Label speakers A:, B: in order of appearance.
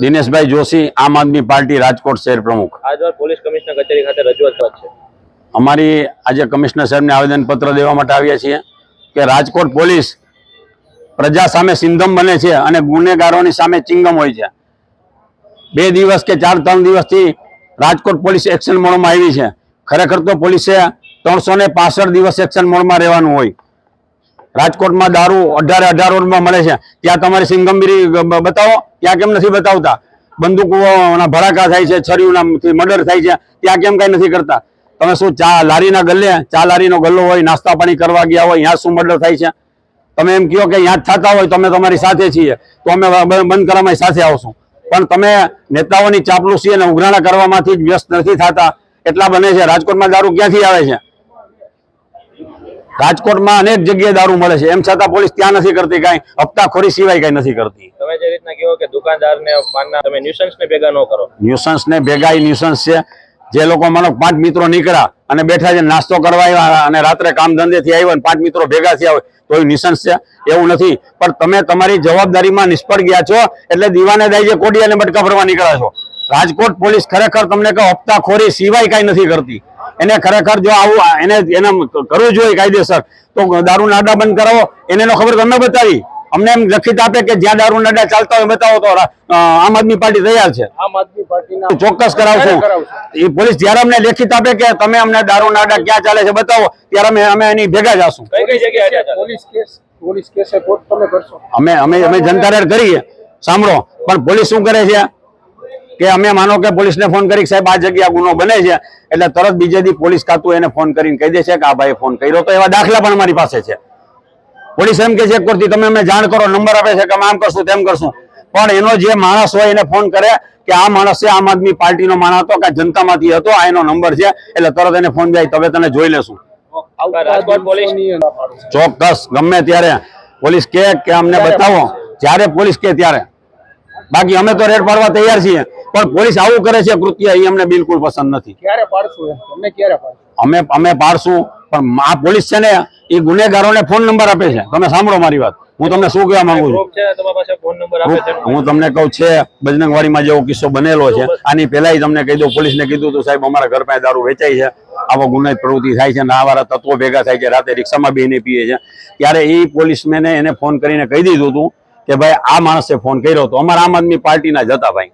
A: દિનેશભાઈ જોશી આમ આદમી પાર્ટી રાજકોટ શહેર પ્રમુખ.
B: પોલીસ કમિશનર કચેરી ખાતે રજૂઆત છે.
A: અમારી આજે કમિશનર સાહેબને આવેદનપત્ર દેવા માટે આવ્યા છીએ કે રાજકોટ પોલીસ પ્રજા સામે સિંધમ બને છે અને ગુનેગારોની સામે ચિંગમ હોય છે. બે દિવસ કે ચાર ત્રણ દિવસથી રાજકોટ પોલીસ એક્શન મોડમાં આવી છે. ખરેખર તો પોલીસે ત્રણસો ને પાસઠ દિવસ એક્શન મોડમાં રહેવાનું હોય. રાજકોટમાં દારૂ અઢારે અઢાર રોડમાં મળે છે. ત્યાં તમારી સિંગમગીરી બતાવો. ત્યાં કેમ નથી બતાવતા? બંદૂકોના ભડાકા થાય છે છરીઓના મર્ડર થાય છે. ત્યાં કેમ કઈ નથી કરતા? તમે શું ચા લારીના ગલ્લે? ચા લારીનો ગલ્લો હોય, નાસ્તા પાણી કરવા ગયા હોય, ત્યાં શું મર્ડર થાય છે? તમે એમ કહો કે જ થતા હોય, તો અમે તમારી સાથે છીએ. તો અમે બંધ કરવામાં સાથે આવશું. પણ તમે નેતાઓની ચાપલુસી અને ઉઘરાણા કરવામાંથી જ વ્યસ્ત નથી થતા. એટલા બને છે. રાજકોટમાં દારૂ ક્યાંથી આવે છે? રાજકોટમાં અનેક જગ્યાએ દારૂ મળે છે. એમ છતાં પોલીસ ત્યાં નથી કરતી કાંઈ. હપ્તાખોરી સિવાય કાંઈ નથી કરતી.
B: તમે જે રીતના કહો કે દુકાનદારને પાનના તમે ન્યુસન્સ ને ભેગા ન કરો.
A: ન્યુસન્સ છે. જે લોકો માનો પાંચ મિત્રો નીકળ્યા અને બેઠા છે નાસ્તો કરવા આવ્યા અને રાત્રે કામ ધંધેથી આવ્યા પાંચ મિત્રો ભેગા થયા હોય તો એ ન્યુસન્સ છે. એવું નથી. પણ તમે તમારી જવાબદારીમાં નિષ્ફળ ગયા છો એટલે દીવાને દાઈ જે કોડી અને બટકા ભરવા નીકળ્યા છો. રાજકોટ પોલીસ ખરેખર તમને કહો હપ્તાખોરી સિવાય કાંઈ નથી કરતી. એને ખરેખર જો આવું એને એને કરવું જોઈએ કાયદેસર. તો દારૂ નાડા બંધ કરાવો. એને ખબર તમે બતાવી. અમને એમ લખિત આપે કે જ્યાં દારૂ નાડા ચાલતા હોય બતાવો તો આમ આદમી પાર્ટી તૈયાર છે.
C: આમ આદમી પાર્ટીના
A: ચોક્કસ કરાવશું. એ પોલીસ જયારે અમને લેખિત આપે કે તમે અમને દારૂ નાડા ક્યાં ચાલે છે બતાવો ત્યારે અમે અમે એની ભેગા જાશું.
B: કઈ કઈ જગ્યાએ અડ્યા હતા?
C: પોલીસ કેસ પોલીસ કેસ તો જ તમે કરશો?
A: અમે અમે અમે જનતા રેડ કરીએ સાંભળો. પણ પોલીસ શું કરે છે? કે અમે માનો કે પોલીસને ફોન કરી સાહેબ આ જગ્યા ગુનો બને છે એટલે તરત બીજે દી પોલીસ ખાતું એને ફોન કરીને કહી દે છે કે આ ભાઈ ફોન કર્યો. તો એવા દાખલા પણ અમારી પાસે છે. પોલીસ એમ કે છે કરતી તમે અમે જાણ કરો નંબર આપે છે કે અમે આમ કરશું તેમ કરશું. પણ એનો જે માણસ હોય એને ફોન કરે કે આ માણસ છે આમ આદમી પાર્ટીનો માણસ હતો કે જનતામાંથી હતો આ એનો નંબર છે એટલે તરત એને ફોન જાય તમે તને જોઈ લેશું. ચોક્કસ ગમે ત્યારે. પોલીસ કે કે અમને બતાવો. જ્યારે પોલીસ કે ત્યારે. બાકી અમે તો રેડ પાડવા તૈયાર છીએ. પણ પોલીસ આવું કરે છે કૃત્ય એ અમને બિલકુલ પસંદ નથી.
C: ક્યારે પાડશું ક્યારે
A: અમે અમે પાડશું પણ આ પોલીસ છે ને એ ગુનેગારોને ફોન નંબર આપે છે. તમે સાંભળો મારી વાત. હું તમને શું કહેવા માંગુ છું?
B: પ્રૂફ છે તમારી પાસે ફોન નંબર આપે છે?
A: હું તમને કહું છે બજરંગવાડીમાં જેવો કિસ્સો બનેલો છે. આની પહેલા તમને કહી દઉં પોલીસને કીધું હતું સાહેબ અમારા ઘર પાસે દારૂ વેચાય છે. આવો ગુનાહિત પ્રવૃત્તિ થાય છે ને આવારા તત્વો ભેગા થાય છે રાતે રિક્ષામાં બેહીને પીએ છે. ત્યારે એ પોલીસમેને એને ફોન કરીને કહી દીધું હતું કે ભાઈ આ માણસે ફોન કર્યો હતો. અમારા આમ આદમી પાર્ટીના જ હતા ભાઈ.